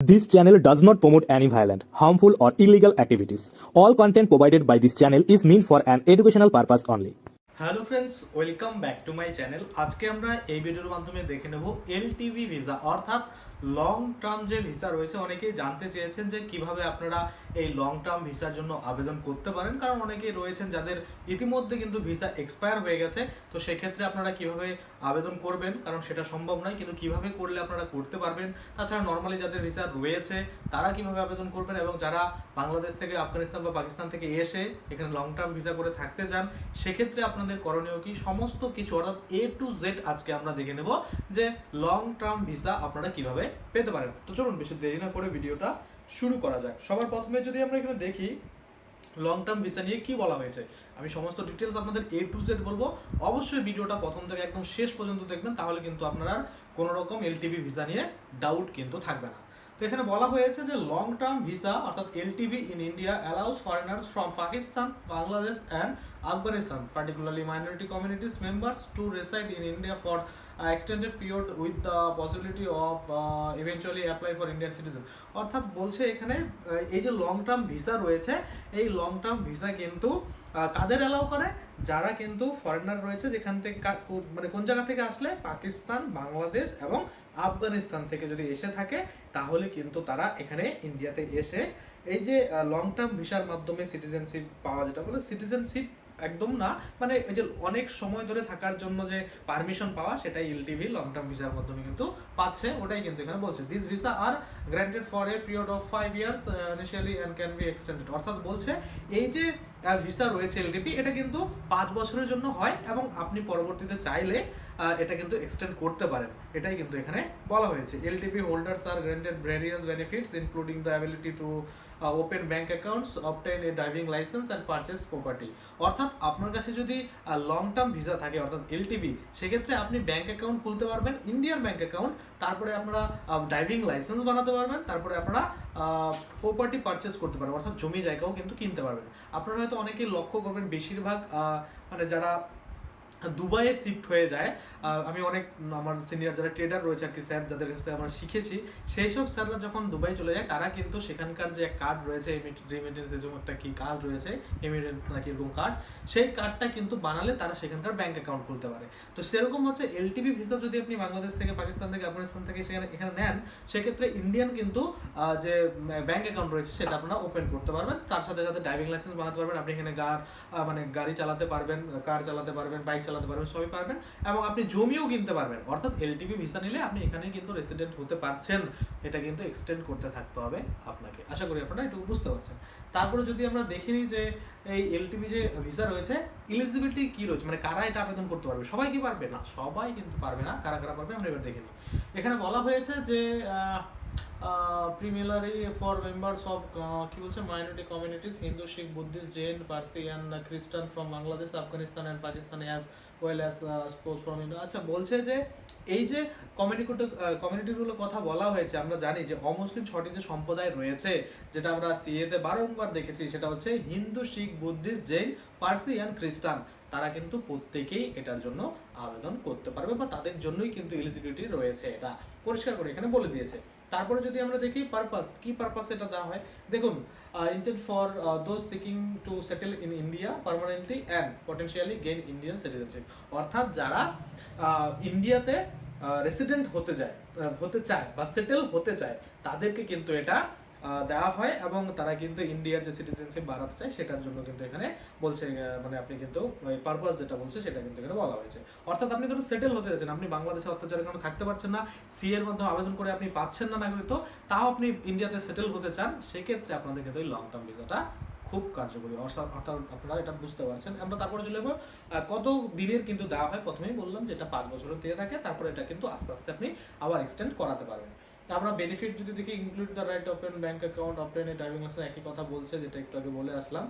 This channel does not promote any violent, harmful, or illegal activities. All content provided by this channel is meant for an educational purpose only. Hello friends welcome back to my channel আজকে আমরা এই ভিডিওর মাধ্যমে দেখে নেব LTV visa অর্থাৎ long term যে visa রয়েছে অনেকেই জানতে চেয়েছেন যে কীভাবে আপনারা এই লং টার্ম ভিসার জন্য আবেদন করতে পারেন। কারণ অনেকেই রয়েছেন যাদের ইতিমধ্যে কিন্তু ভিসা এক্সপায়ার হয়ে গেছে। তো সেক্ষেত্রে আপনারা কীভাবে আবেদন করবেন? কারণ সেটা সম্ভব নয়। কিন্তু কীভাবে করলে আপনারা করতে পারবেন? তাছাড়া নর্মালি যাদের ভিসা রয়েছে, তারা কীভাবে আবেদন করবেন? এবং যারা বাংলাদেশ থেকে, আফগানিস্তান বা পাকিস্তান থেকে এসে এখানে লং টার্ম ভিসা করে থাকতে চান, সেক্ষেত্রে আপনাদের করণীয় কি? সমস্ত কিছু, অর্থাৎ এ টু জেড আজকে আমরা দেখে নেব যে লং টার্ম ভিসা আপনারা কীভাবে পেতে পারেন। তো চলুন, বেশি দেরি না করে ভিডিওটা শুরু করা যাক। সবার প্রথমে যদি আমরা এখানে দেখি লং টার্ম ভিসা নিয়ে কি বলা হয়েছে? আমি সমস্ত ডিটেলস আপনাদের এ টু জেড বলব। অবশ্যই ভিডিওটা প্রথম থেকে একদম শেষ পর্যন্ত দেখবেন, তাহলে কিন্তু আপনারা কোনো রকম এলটিভি ভিসা নিয়ে ডাউট কিন্তু থাকবে না। তো এখানে বলা হয়েছে যে লং টার্ম ভিসা অর্থাৎ LTV in India allows foreigners from Pakistan Bangladesh and Afghanistan particularly minority communities members to reside in India for extended period with the possibility of eventually apply for Indian citizen অর্থাৎ বলছে এখানে এই যে long term visa রয়েছে, এই long term visa কিন্তু কাদের allow করে? যারা কিন্তু ফরেনার রয়েছে যেখান থেকে মানে কোন জায়গা থেকে আসলে? পাকিস্তান, বাংলাদেশ এবং আফগানিস্তান থেকে যদি এসে থাকে, তাহলে কিন্তু তারা এখানে ইন্ডিয়াতে এসে, এই যে লং টার্ম ভিসার মাধ্যমে সিটিজেনশিপ পাওয়া যেটা বলে সিটিজেনশিপ একদম না। মানে এই যে অনেক সময় ধরে থাকার জন্য যে পারমিশন পাওয়া সেটাই এলটিভি লং টার্ম ভিসার মাধ্যমে কিন্তু পাচ্ছে। ওটাই কিন্তু এখানে বলছে। This visa are granted for a period of five years initially and can be extended অর্থাৎ বলছে এই যে ভিসা রয়েছে এলটিপি এটা কিন্তু পাঁচ বছরের জন্য হয় এবং আপনি পরবর্তীতে চাইলে আহ, এটা কিন্তু এক্সটেন্ড করতে পারেন। এটাই কিন্তু এখানে বলা হয়েছে। LTP holders are granted various benefits including the ability to open bank accounts obtain a driving licence and purchase property অর্থাৎ আপনার কাছে যদি লং টার্ম ভিসা থাকে, অর্থাৎ এলটিবি সেক্ষেত্রে আপনি ব্যাংক অ্যাকাউন্ট খুলতে পারবেন ইন্ডিয়ান ব্যাংক অ্যাকাউন্ট তারপরে আপনারা ড্রাইভিং লাইসেন্স বানাতে পারবেন, তারপরে আপনারা প্রপার্টি পারচেস করতে পারবেন, অর্থাৎ জমি জায়গাও কিন্তু কিনতে পারবেন। আপনারা হয়তো অনেকেই লক্ষ্য করবেন, বেশিরভাগ মানে যারা দুবাইয়ে শিফট হয়ে যায় আমি অনেক আমার সিনিয়র যারা ট্রেডার রয়েছে আর কি স্যার যাদের কাছ আমরা শিখেছি সেই সব স্যাররা যখন দুবাই চলে যায় তারা কিন্তু সেখানকার যে কার্ড রয়েছে রেমিটেন্স এরকম একটা কি কার্ড রয়েছে এমিটেন্স নাকি এরকম কার্ড সেই কার্ডটা কিন্তু বানালে তারা সেখানকার ব্যাংক অ্যাকাউন্ট খুলতে পারে। তো সেরকম হচ্ছে এলটিভি ভিসা যদি আপনি বাংলাদেশ থেকে পাকিস্তান থেকে আফগানিস্তান থেকে সেখানে এখানে নেন সেক্ষেত্রে ইন্ডিয়ান কিন্তু যে ব্যাংক অ্যাকাউন্ট রয়েছে সেটা আপনারা ওপেন করতে পারবেন। তার সাথে সাথে ড্রাইভিং লাইসেন্স বানাতে পারবেন। আপনি এখানে আহ, মানে গাড়ি চালাতে পারবেন কার চালাতে পারবেন বাইক চালাতে পারবেন সবই পারবেন। এবং আপনি জমিও কিনতে পারবেন। অর্থাৎ এলটিভি ভিসা নিলে আপনি এখানে কিন্তু রেসিডেন্ট হতে পারছেন। এটা কিন্তু এক্সটেন্ড করতে থাকতে হবে আপনাকে। আশা করি আপনারা একটু বুঝতে পারছেন। তারপরে যদি আমরা দেখে যে এই এলটিভি যে ভিসা রয়েছে ইলিজিবিলিটি কি রয়েছে? মানে কারা এটা আবেদন করতে পারবে? সবাই কি পারবে? না, সবাই কিন্তু পারবে না। কারা কারা পারবে? আমরা এবার দেখে নিই। এখানে বলা হয়েছে যে প্রিমিলারি ফর মেম্বার্স অফ কি বলছে? Minority communities Hindu Sikh Buddhist Jain Parsi and Christian from Bangladesh Afghanistan and Pakistan as well as sports from আচ্ছা বলছে যে এই যে কমিউনিটি কমিউনিটিগুলোর কথা বলা হয়েছে, আমরা জানি যে অমুসলিম ছটি যে সম্প্রদায় রয়েছে, যেটা আমরা সিএতে বারংবার দেখেছি, সেটা হচ্ছে Hindu, Sikh, Buddhist, Jain, Parsi and Christian. তারা কিন্তু প্রত্যেকেই এটার জন্য আবেদন করতে পারবে বা তাদের জন্যই কিন্তু এলিজিবিলিটি রয়েছে এটা। পরিষ্কার করে এখানে বলে দিয়েছে। তারপরে যদি আমরা দেখি পারপাস কি পারপাস এটা দেওয়া হয়? দেখুন intent for those seeking to settle in India permanently and potentially gain Indian citizenship অর্থাৎ যারা ইন্ডিয়াতে রেসিডেন্ট হতে যায় হতে চায় বা সেটেল হতে চায়, তাদেরকে কিন্তু এটা দেওয়া হয় এবং তারা কিন্তু ইন্ডিয়ার যে সিটিজেনশিপ বাড়াতে চায় সেটার জন্য কিন্তু এখানে বলছে মানে আপনি কিন্তু পারপাস যেটা বলছে সেটা কিন্তু এখানে বলা হয়েছে। অর্থাৎ আপনি ধরুন সেটেল হতে যাচ্ছেন, আপনি বাংলাদেশে অত্যাচারের কারণে থাকতে পারছেন না সি এর মাধ্যমে আবেদন করে আপনি পাচ্ছেন না নাগরিকত্ব তাও আপনি ইন্ডিয়াতে সেটেল হতে চান, সেক্ষেত্রে আপনাদের কিন্তু লং টার্ম ভিসাটা খুব কার্যকরী। অর্থাৎ অর্থাৎ আপনারা এটা বুঝতে পারছেন। আমরা তারপরে চলে যাব কত দিনের কিন্তু দেওয়া হয়? প্রথমেই বললাম যে এটা পাঁচ বছরের দিয়ে থাকে, তারপরে এটা কিন্তু আস্তে আস্তে আপনি আবার এক্সটেন্ড করাতে পারবেন। আমরা বেনিফিট যদি দেখি include the right open bank account obtain a driving licence একই কথা বলছে, যেটা একটু আগে বলে আসলাম।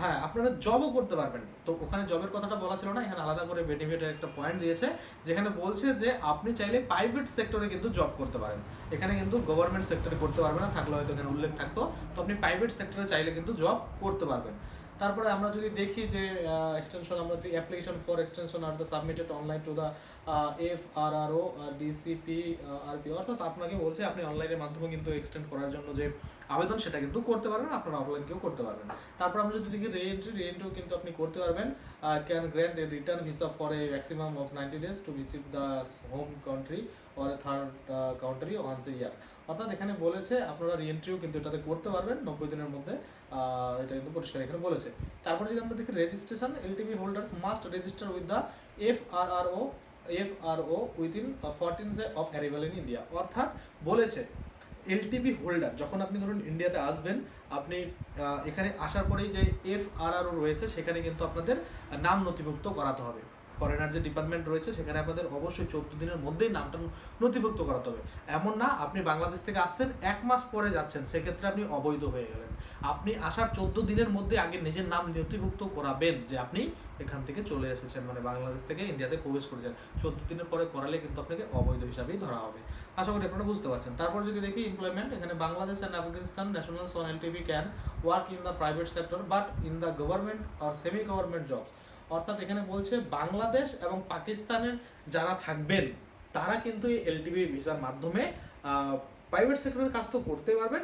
হ্যাঁ আপনারা জবও করতে পারবেন। তো ওখানে জবের কথাটা বলা ছিল না, এখানে আলাদা করে বেনিফিটের একটা পয়েন্ট দিয়েছে, যেখানে বলছে যে আপনি চাইলে প্রাইভেট সেক্টরে কিন্তু জব করতে পারেন। এখানে কিন্তু গভর্নমেন্ট সেক্টরে করতে পারবেন না, থাকলে হয়তো এখানে উল্লেখ থাকতো। তো আপনি প্রাইভেট সেক্টরে চাইলে কিন্তু জব করতে পারবেন। তারপরে আমরা যদি দেখি যে এক্সটেনশন আমরা application for extension are the submitted online to the F R R O DCP RP অর্থাৎ আপনাকে বলছে আপনি অনলাইনের মাধ্যমে কিন্তু এক্সটেন্ড করার জন্য যে আবেদন, সেটা কিন্তু করতে পারবেন, আপনারা অফলাইন কেউ করতে পারবেন। তারপর আমরা যদি দেখি রিএন্ট্রি রিএন্ট্রিও কিন্তু আপনি করতে পারবেন। Can grant a return visa for a maximum of ninety days to receive the home country or a third country once a year অর্থাৎ এখানে বলেছে আপনারা রিএন্ট্রিও কিন্তু এটাতে করতে পারবেন, নব্বই দিনের মধ্যে এটা কিন্তু পরিষ্কার এখানে বলেছে। তারপরে যদি আমরা দেখি registration LTV holders must register with the F R R O F R O within fourteen of arrival in India অর্থাৎ বলেছে এলটিপি হোল্ডার যখন আপনি ধরুন ইন্ডিয়াতে আসবেন, আপনি এখানে আসার পরেই যে এফ আর আর ও রয়েছে, সেখানে কিন্তু আপনাদের নাম নথিভুক্ত করাতে হবে। ফরেনার যে ডিপার্টমেন্ট রয়েছে, সেখানে আপনাদের অবশ্যই চোদ্দ দিনের মধ্যেই নামটা নথিভুক্ত করাতে হবে। এমন না, আপনি বাংলাদেশ থেকে আসছেন, এক মাস পরে যাচ্ছেন, সেক্ষেত্রে আপনি অবৈধ হয়ে গেলেন। আপনি আসার চোদ্দ দিনের মধ্যে আগে নিজের নাম নথিভুক্ত করাবেন যে আপনি এখান থেকে চলে এসেছেন মানে বাংলাদেশ থেকে ইন্ডিয়াতে প্রবেশ করেছেন। চোদ্দ দিনের পরে করালে কিন্তু আপনাকে অবৈধ হিসাবেই ধরা হবে। আশা করি আপনারা বুঝতে পারছেন। তারপর যদি দেখি এমপ্লয়মেন্ট এখানে Bangladesh and Afghanistan nationals on LTV can work in the private sector but in the government or semi government jobs অর্থাৎ এখানে বলছে বাংলাদেশ এবং পাকিস্তানের যারা থাকবেন, তারা কিন্তু এই এলটিভি ভিসার মাধ্যমে প্রাইভেট সেক্টরের কাজ তো করতে পারবেন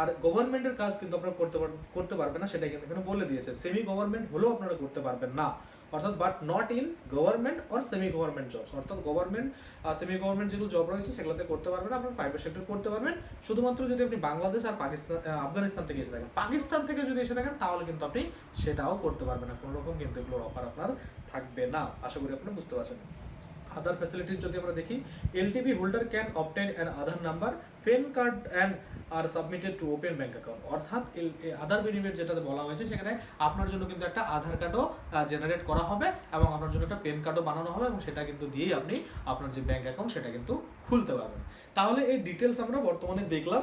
আর গভর্নমেন্টের কাজ কিন্তু আপনারা করতে করতে পারবেন না সেটা কিন্তু এখানে বলে দিয়েছে। সেমি গভর্নমেন্ট হলেও আপনারা করতে পারবেন না। অর্থাৎ but not in government or semi government jobs অর্থাৎ গভর্নমেন্ট সেমি গভর্নমেন্ট যেগুলো জব রয়েছে, সেগুলোতে করতে পারবেন, আপনার প্রাইভেট সেক্টর করতে পারবেন। শুধুমাত্র যদি আপনি বাংলাদেশ আর পাকিস্তান আফগানিস্তান থেকে এসে থাকেন। পাকিস্তান থেকে যদি এসে থাকেন, তাহলে কিন্তু আপনি সেটাও করতে পারবেন না। কোনো রকম কিন্তু এগুলোর অফার আপনার থাকবে না। আশা করি আপনি বুঝতে পারছেন। আদার ফ্যাসিলিটিস যদি আমরা দেখি LTP holder can obtain an Aadhaar number PAN card and are submitted to open bank account অর্থাৎ আধার বেনিফিট যেটাতে বলা হয়েছে, সেখানে আপনার জন্য কিন্তু একটা আধার কার্ডও জেনারেট করা হবে এবং আপনার জন্য একটা পেন কার্ডও বানানো হবে এবং সেটা কিন্তু দিয়েই আপনি আপনার যে ব্যাংক অ্যাকাউন্ট সেটা কিন্তু খুলতে পারবেন। তাহলে এই ডিটেলস আমরা বর্তমানে দেখলাম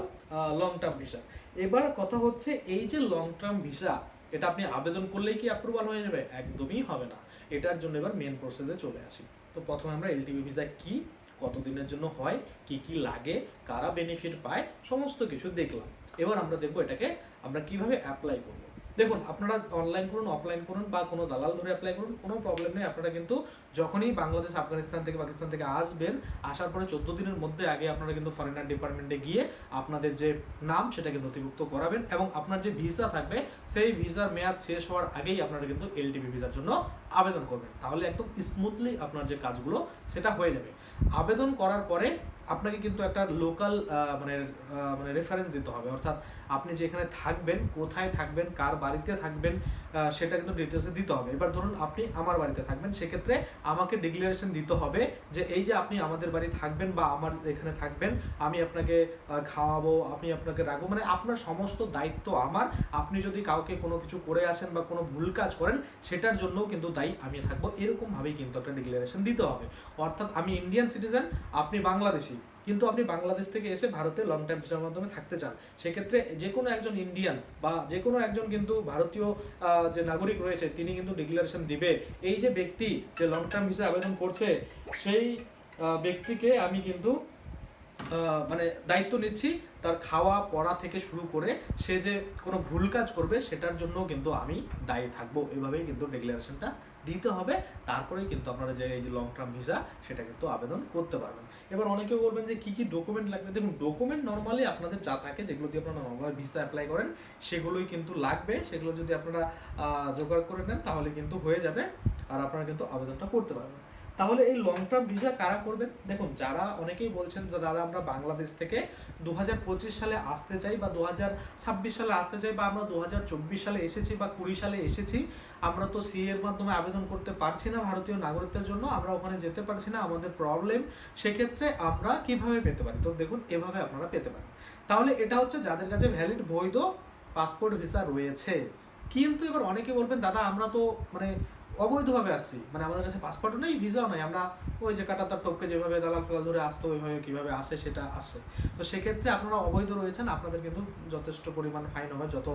লং টার্ম ভিসা এবার কথা হচ্ছে এই যে লং টার্ম ভিসা এটা আপনি আবেদন করলেই কি অ্যাপ্রুভাল হয়ে যাবে? একদমই হবে না। এটার জন্য এবার মেন প্রসেসে চলে আসি। তো প্রথমে আমরা এলটিভি ভিসা কি কতদিনের জন্য হয়, কি কি লাগে, কারা বেনিফিট পায়, সমস্ত কিছু দেখলাম। এবার আমরা দেখব এটাকে আমরা কীভাবে অ্যাপ্লাই করব। দেখুন, আপনারা অনলাইন করুন অফলাইন করুন বা কোনো দালাল ধরে অ্যাপ্লাই করুন, কোনো প্রবলেম নেই। আপনারা কিন্তু যখনই বাংলাদেশ, আফগানিস্তান থেকে পাকিস্তান থেকে আসবেন, আসার পরে চোদ্দ দিনের মধ্যে আগে আপনারা কিন্তু ফরেনার ডিপার্টমেন্টে গিয়ে আপনাদের যে নাম সেটাকে নথিভুক্ত করাবেন এবং আপনার যে ভিসা থাকবে, সেই ভিসার মেয়াদ শেষ হওয়ার আগেই আপনারা কিন্তু এলটিপি ভিসার জন্য আবেদন করবেন। তাহলে একদম স্মুথলি আপনার যে কাজগুলো, সেটা হয়ে যাবে। আবেদন করার পরে আপনাকে কিন্তু একটা লোকাল মানে মানে রেফারেন্স দিতে হবে। অর্থাৎ আপনি যেখানে থাকবেন, কোথায় থাকবেন, কার বাড়িতে থাকবেন সেটা কিন্তু ডিটেলসে দিতে হবে। এবার ধরুন আপনি আমার বাড়িতে থাকবেন, সেক্ষেত্রে আমাকে ডিক্লারেশন দিতে হবে যে এই যে আপনি আমাদের বাড়ি থাকবেন বা আমার এখানে থাকবেন, আমি আপনাকে খাওয়াবো, আমি আপনাকে রাখব মানে আপনার সমস্ত দায়িত্ব আমার। আপনি যদি কাউকে কোনো কিছু করে আসেন বা কোনো ভুল কাজ করেন, সেটার জন্যও কিন্তু দায়ী আমি থাকব। এরকমভাবেই কিন্তু একটা ডিক্লারেশন দিতে হবে। অর্থাৎ আমি ইন্ডিয়ান সিটিজেন আপনি বাংলাদেশি। কিন্তু আপনি বাংলাদেশ থেকে এসে ভারতে লং টাইম ভিসার মাধ্যমে থাকতে চান, সেক্ষেত্রে যে কোনো একজন ইন্ডিয়ান বা যে কোনো একজন কিন্তু ভারতীয় যে নাগরিক রয়েছে, তিনি কিন্তু ডিক্লারেশন দিবে। এই যে ব্যক্তি যে লং টার্ম ভিসা আবেদন করছে, সেই ব্যক্তিকে আমি কিন্তু মানে দায়িত্ব নিচ্ছি, তার খাওয়া, পড়া থেকে শুরু করে সে যে কোনো ভুল কাজ করবে, সেটার জন্য কিন্তু আমি দায়ী থাকব। এভাবেই কিন্তু ডিক্লারেশনটা দিতে হবে। তারপরেই কিন্তু আপনারা যে এই যে লং টার্ম ভিসা সেটা কিন্তু আবেদন করতে পারবেন। এবার অনেকে বলবেন যে, কি কি ডকুমেন্ট লাগবে? দেখুন ডকুমেন্ট নর্মালি আপনাদের যা থাকে, যেগুলো দিয়ে আপনারা নর্মাল ভিসা অ্যাপ্লাই করেন, সেগুলোই কিন্তু লাগবে। সেগুলো যদি আপনারা জোগাড় করে নেন, তাহলে কিন্তু হয়ে যাবে। আর আপনারা কিন্তু আবেদনটা করতে পারবেন। তাহলে এই লং টার্ম ভিসা কারা করবেন? দেখুন, যারা অনেকেই বলছেন দাদা, আমরা বাংলাদেশ থেকে দু হাজার পঁচিশ সালে আসতে চাই বা দু হাজার ছাব্বিশ সালে আসতে চাই বা আমরা দু হাজার চব্বিশ সালে এসেছি বা কুড়ি সালে এসেছি, আমরা তো সি এর মাধ্যমে আবেদন করতে পারছি না ভারতীয় নাগরিকদের জন্য, আমরা ওখানে যেতে পারছি না, আমাদের প্রবলেম সেক্ষেত্রে আমরা কীভাবে পেতে পারি? তো দেখুন, এভাবে আপনারা পেতে পারেন। তাহলে এটা হচ্ছে যাদের কাছে ভ্যালিড বৈধ পাসপোর্ট ভিসা রয়েছে। কিন্তু এবার অনেকে বলবেন, দাদা, আমরা তো মানে অবৈধভাবে আসছি। মানে আমাদের কাছে পাসপোর্টও নেই ভিসাও নেই। আমরা ওই যে কাটাতার টপকে যেভাবে দালাল ফেলা ধরে আসতো, ওইভাবে কীভাবে আসে সেটা আসে। তো সেক্ষেত্রে আপনারা অবৈধ রয়েছেন, আপনাদের কিন্তু যথেষ্ট পরিমাণ ফাইন হবে। যত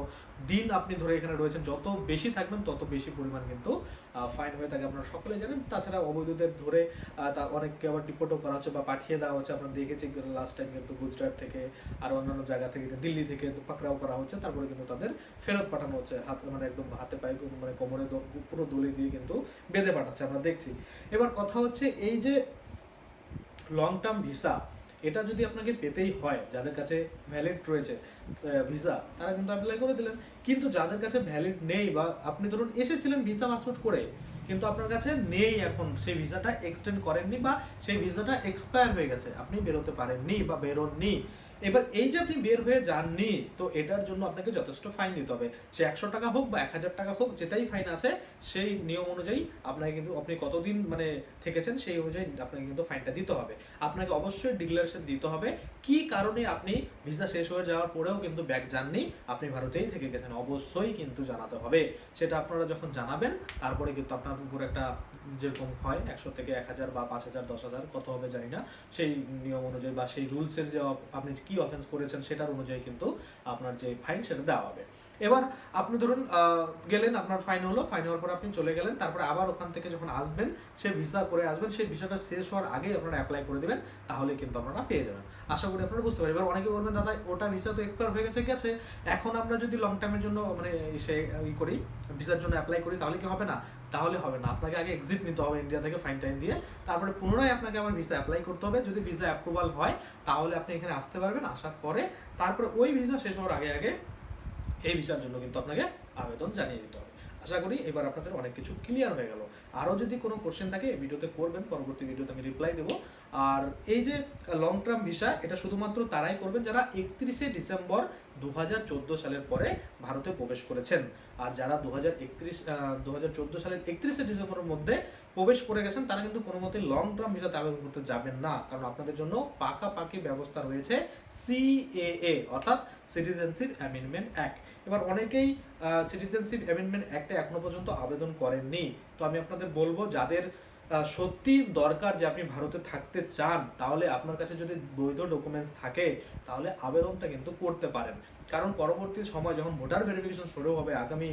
দিন আপনি ধরে এখানে রয়েছেন, যত বেশি থাকবেন, তত বেশি পরিমাণ কিন্তু ফাইন হয়ে থাকে আপনারা সকলে জানেন। তাছাড়া অবৈধদের ধরে তা অনেককে আবার ডিপোর্টও করা হচ্ছে বা পাঠিয়ে দেওয়া হচ্ছে। আপনারা দেখেছি লাস্ট টাইম কিন্তু গুজরাট থেকে আর অন্যান্য জায়গা থেকে দিল্লি থেকে পাকড়াও করা হচ্ছে। তারপরে কিন্তু তাদের ফেরত পাঠানো হচ্ছে। হাত মানে একদম হাতে পায়ে মানে কোমরে পুরো দলি দিয়ে কিন্তু বেঁধে পাঠাচ্ছে। আমরা দেখছি। এবার কথা হচ্ছে এই যে লং টার্ম ভিসা এটা যদি আপনাকে পেতেই হয়, যাদের কাছে ভ্যালিড রয়েছে ভিসা তারা কিন্তু অ্যাপ্লাই করে দিলেন। কিন্তু যাদের কাছে ভ্যালিড নেই বা আপনি ধরুন এসেছিলেন ভিসা পাসপোর্ট করে, কিন্তু আপনার কাছে নেই এখন, সেই ভিসাটা এক্সটেন্ড করেননি বা সেই ভিসাটা এক্সপায়ার হয়ে গেছে, আপনি বেরোতে পারেননি বা বেরোননি। এবার এই যে আপনি বের হয়ে যাননি, তো এটার জন্য আপনাকে যথেষ্ট ফাইন দিতে হবে। সে একশো টাকা হোক বা এক হাজার টাকা হোক, যেটাই ফাইন আছে, সেই নিয়ম অনুযায়ী আপনাকে কিন্তু, আপনি কতদিন মানে থেকেছেন সেই অনুযায়ী আপনাকে কিন্তু ফাইনটা দিতে হবে। আপনাকে অবশ্যই ডিক্লারেশন দিতে হবে, কি কারণে আপনি ভিসা শেষ হয়ে যাওয়ার পরেও কিন্তু ব্যাগ যাননি, আপনি ভারতেই থেকে গেছেন। অবশ্যই কিন্তু জানাতে হবে। সেটা আপনারা যখন জানাবেন, তারপরে কিন্তু আপনার উপর একটা যেরকম হয়, একশো থেকে এক হাজার বা পাঁচ হাজার, দশ হাজার, কত হবে জানি না। সেই নিয়ম অনুযায়ী বা সেই রুলসের যে আপনি কি অফেন্স করেছেন সেটার অনুযায়ী কিন্তু আপনার যে ফাইন সেটা দেওয়া হবে। এবার আপনি ধরুন গেলেন, আপনার ফাইন হলো ফাইন হওয়ার পর আপনি চলে গেলেন, তারপরে আবার ওখান থেকে যখন আসবেন, সে ভিসা করে আসবেন, সেই ভিসাটা শেষ হওয়ার আগেই আপনারা অ্যাপ্লাই করে দেবেন, তাহলে কিন্তু আপনারা পেয়ে যাবেন। আশা করি আপনারা বুঝতে পারবেন। এবার অনেকে বলবেন, দাদা, ওটা ভিসা তো এক্সপায়ার হয়ে গেছে গেছে। এখন আমরা যদি লং টাইমের জন্য মানে সে ই করি ভিসার জন্য অ্যাপ্লাই করি, তাহলে কি হবে না? তাহলে হবে না। আপনাকে আগে এক্সিট নিতে হবে ইন্ডিয়া থেকে ফাইন টাইম দিয়ে। তারপরে পুনরায় আপনাকে আবার ভিসা অ্যাপ্লাই করতে হবে। যদি ভিসা অ্যাপ্রুভাল হয়, তাহলে আপনি এখানে আসতে পারবেন, আসার পরে। তারপরে ওই ভিসা শেষ হওয়ার আগে আগে এই ভিসার জন্য কিন্তু আপনাকে আবেদন জানিয়ে দিতে হবে। আশা করি এবার আপনাদের অনেক কিছু ক্লিয়ার হয়ে গেল। আরও যদি কোনো কোশ্চেন থাকে, এই ভিডিওতে করবেন, পরবর্তী ভিডিওতে আমি রিপ্লাই দেবো। আর এই যে লং টার্ম ভিসা এটা শুধুমাত্র তারাই করবেন যারা একত্রিশে ডিসেম্বর দু হাজার চোদ্দ সালের পরে ভারতে প্রবেশ করেছেন। আর যারা দু হাজার একত্রিশ দু হাজার সালের একত্রিশে ডিসেম্বরের মধ্যে প্রবেশ করে গেছেন, তারা কিন্তু কোনো মতে লং টার্ম ভিসাতে আবেদন করতে যাবেন না। কারণ আপনাদের জন্য পাকাপাকি ব্যবস্থা রয়েছে সিএএ অর্থাৎ সিটিজেনশিপ অ্যামেন্ডমেন্ট অ্যাক্ট এবার অনেকেই সিটিজেনশিপ অ্যামেন্ডমেন্ট অ্যাক্টে এখনও পর্যন্ত আবেদন করেননি। তো আমি আপনাদের বলব, যাদের সত্যি দরকার যে আপনি ভারতে থাকতে চান, তাহলে আপনার কাছে যদি বৈধ ডকুমেন্টস থাকে, তাহলে আবেদনটা কিন্তু করতে পারেন। কারণ পরবর্তী সময় যখন ভোটার ভেরিফিকেশন শুরু হবে, আগামী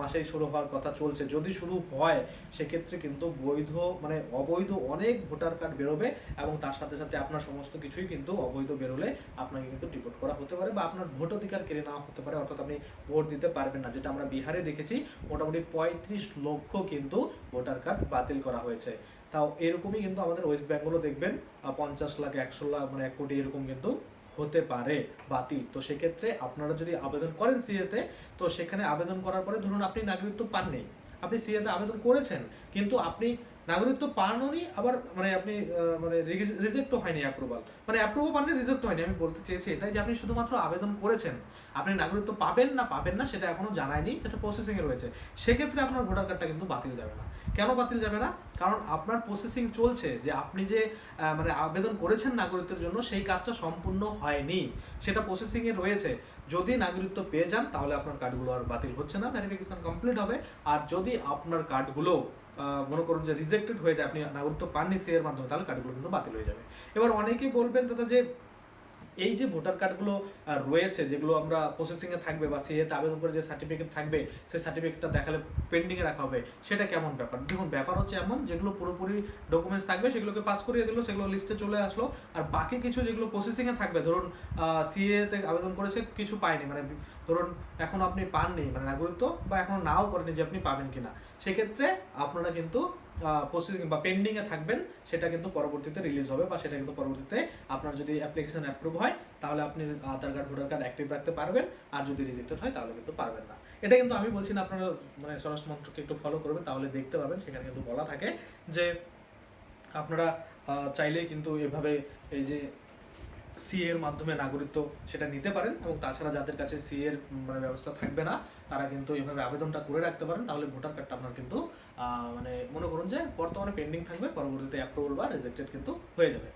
মাসেই শুরু হওয়ার কথা চলছে, যদি শুরু হয়, সেক্ষেত্রে কিন্তু বৈধ মানে অবৈধ অনেক ভোটার কার্ড বেরোবে এবং তার সাথে সাথে আপনার সমস্ত কিছুই কিন্তু অবৈধ বেরোলে আপনাকে কিন্তু ডিপোর্ট করা হতে পারে বা আপনার ভোট অধিকার কেড়ে নেওয়া হতে পারে, অর্থাৎ আপনি ভোট দিতে পারবেন না, যেটা আমরা বিহারে দেখেছি, মোটামুটি পঁয়ত্রিশ লক্ষ কিন্তু ভোটার কার্ড বাতিল করা হয়েছে। তাও এরকমই কিন্তু আমাদের ওয়েস্ট বেঙ্গলও দেখবেন পঞ্চাশ লাখ, একশো লাখ মানে এক কোটি এরকম কিন্তু হতে পারে বাতিল। তো সেক্ষেত্রে আপনারা যদি আবেদন করেন সিএতে, তো সেখানে আবেদন করার পরে ধরুন আপনি নাগরিকত্ব পাননি, আপনি সিএতে আবেদন করেছেন, কিন্তু আপনি নাগরিকত্ব পাননি, আবার মানে আপনি মানে রিজেক্টও হয়নি অ্যাপ্রুভাল মানে অ্যাপ্রুভাল পাননি রিজেক্ট হয়নি। আমি বলতে চেয়েছি এটাই যে আপনি শুধুমাত্র আবেদন করেছেন। আপনি নাগরিকত্ব পাবেন না পাবেন না সেটা এখনও জানায়নি, সেটা প্রসেসিংয়ে রয়েছে। সেক্ষেত্রে আপনার ভোটার কার্ডটা কিন্তু বাতিল যাবে না। কেন বাতিল যাবে না? কারণ আপনার প্রসেসিং চলছে যে আপনি যে মানে আবেদন করেছেন নাগরিকত্বের জন্য, সেই কাজটা সম্পূর্ণ হয়নি। সেটা প্রসেসিংয়ে রয়েছে। যদি নাগরিকত্ব পেয়ে যান, তাহলে আপনার কার্ডগুলো আর বাতিল হচ্ছে না। ভেরিফিকেশন কমপ্লিট হবে। আর যদি আপনার কার্ডগুলো মনে করুন যে রিজেক্টেড হয়ে যায়, আপনি নাগরিকত্ব পাননি সি এর মাধ্যমে, তাহলে কার্ডগুলো কিন্তু বাতিল হয়ে যাবে। এবার অনেকেই বলবেন দাদা যে, এই যে ভোটার কার্ডগুলো রয়েছে, যেগুলো আমরা প্রসেসিংয়ে থাকবে বা সিএতে আবেদন করে যে সার্টিফিকেট থাকবে, সেই সার্টিফিকেটটা দেখালে পেন্ডিংয়ে রাখা হবে, সেটা কেমন ব্যাপার? দেখুন, ব্যাপার হচ্ছে এমন, যেগুলো পুরোপুরি ডকুমেন্টস থাকবে, সেগুলোকে পাস করিয়ে দিল, সেগুলো লিস্টে চলে আসলো, আর বাকি কিছু যেগুলো প্রসেসিংয়ে থাকবে, ধরুন সিএতে আবেদন করেছে, কিছু পায়নি মানে ধরুন, এখন আপনি পাননি মানে নাগরিকত্ব বা এখনও নাও করেনি যে আপনি পাবেন কিনা। সেক্ষেত্রে আপনারা কিন্তু প্রসেসিং বা পেন্ডিংয়ে থাকবেন সেটা কিন্তু পরবর্তীতে রিলিজ হবে বা সেটা কিন্তু পরবর্তীতে আপনার যদি অ্যাপ্লিকেশন অ্যাপ্রুভ হয় তাহলে আপনি Aadhaar card voter card active রাখতে পারবেন আর যদি রিজেক্টেড হয় তাহলে কিন্তু পারবেন না। এটা কিন্তু আমি বলছি না আপনারা মানে স্বরাষ্ট্র মন্ত্রকে একটু ফলো করবেন তাহলে দেখতে পাবেন সেখানে কিন্তু বলা থাকে যে আপনারা আহ, চাইলেই কিন্তু এভাবে এই যে সি এর মাধ্যমে নাগরিকত্ব সেটা নিতে পারেন এবং তাছাড়া যাদের কাছে সি এর মানে ব্যবস্থা থাকবে না, তারা কিন্তু এভাবে আবেদনটা করে রাখতে পারেন। তাহলে ভোটার কার্ডটা আপনার কিন্তু মানে মনে করুন যে বর্তমানে পেন্ডিং থাকবে, পরবর্তীতে অ্যাপ্রুভাল বা রিজেক্টেড কিন্তু হয়ে যাবে।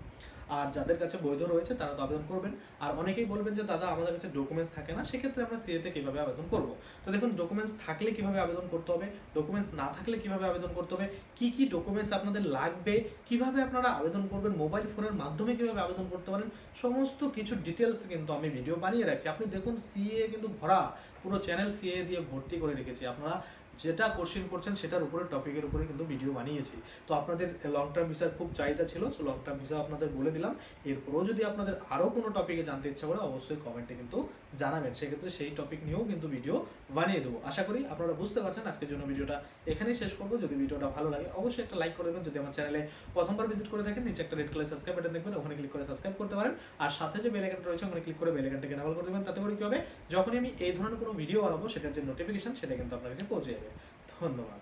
আর যাদের কাছে বৈধ রয়েছে, তারা তো আবেদন করবেন। আর অনেকেই বলবেন যে, দাদা, আমাদের কাছে ডকুমেন্টস থাকে না। সেক্ষেত্রে আমরা সিএতে কীভাবে আবেদন করব? তো দেখুন ডকুমেন্টস থাকলে কীভাবে আবেদন করতে হবে? ডকুমেন্টস না থাকলে কীভাবে আবেদন করতে হবে? কি কি ডকুমেন্টস আপনাদের লাগবে? কীভাবে আপনারা আবেদন করবেন? মোবাইল ফোনের মাধ্যমে কীভাবে আবেদন করতে পারেন? সমস্ত কিছু ডিটেলস কিন্তু আমি ভিডিও বানিয়ে রাখছি। আপনি দেখুন সিএ কিন্তু ভরা, পুরো চ্যানেল সিএ দিয়ে ভর্তি করে রেখেছি। আপনারা যেটা কোশ্চেন করছেন সেটার উপরে টপিকের উপরে কিন্তু ভিডিও বানিয়েছি। তো আপনাদের লং টার্ম ভিসার খুব চাহিদা ছিল সো লং টার্ম ভিসা আপনাদের বলে দিলাম। এরপরেও যদি আপনাদের আরও কোনো টপিকে জানতে ইচ্ছা করে, অবশ্যই কমেন্টে কিন্তু জানাবেন, সেক্ষেত্রে সেই টপিক নিয়েও কিন্তু ভিডিও বানিয়ে দেবো। আশা করি আপনারা বুঝতে পারছেন আজকের জন্য ভিডিওটা এখানেই শেষ করব। যদি ভিডিওটা ভালো লাগে, অবশ্যই একটা লাইক করে দেবেন। যদি আমার চ্যানেলে প্রথমবার ভিজিট করে থাকেন, নিচে একটা রেড কালার সাবস্ক্রাইব বাটন দেখবেন, ওখানে ক্লিক করে সাবস্ক্রাইব করতে পারেন। আর সাথে যে বেল আইকনটা রয়েছে, ওখানে ক্লিক করে বেল আইকনটাকে এনাবল করে দেবেন। তাতে করে কি হবে? যখনই আমি এই ধরনের কোনো ভিডিও বানাবো, সেটার যে নোটিফিকেশন সেটা কিন্তু আপনার কাছে পৌঁছে যাবে। ধন্যবাদ।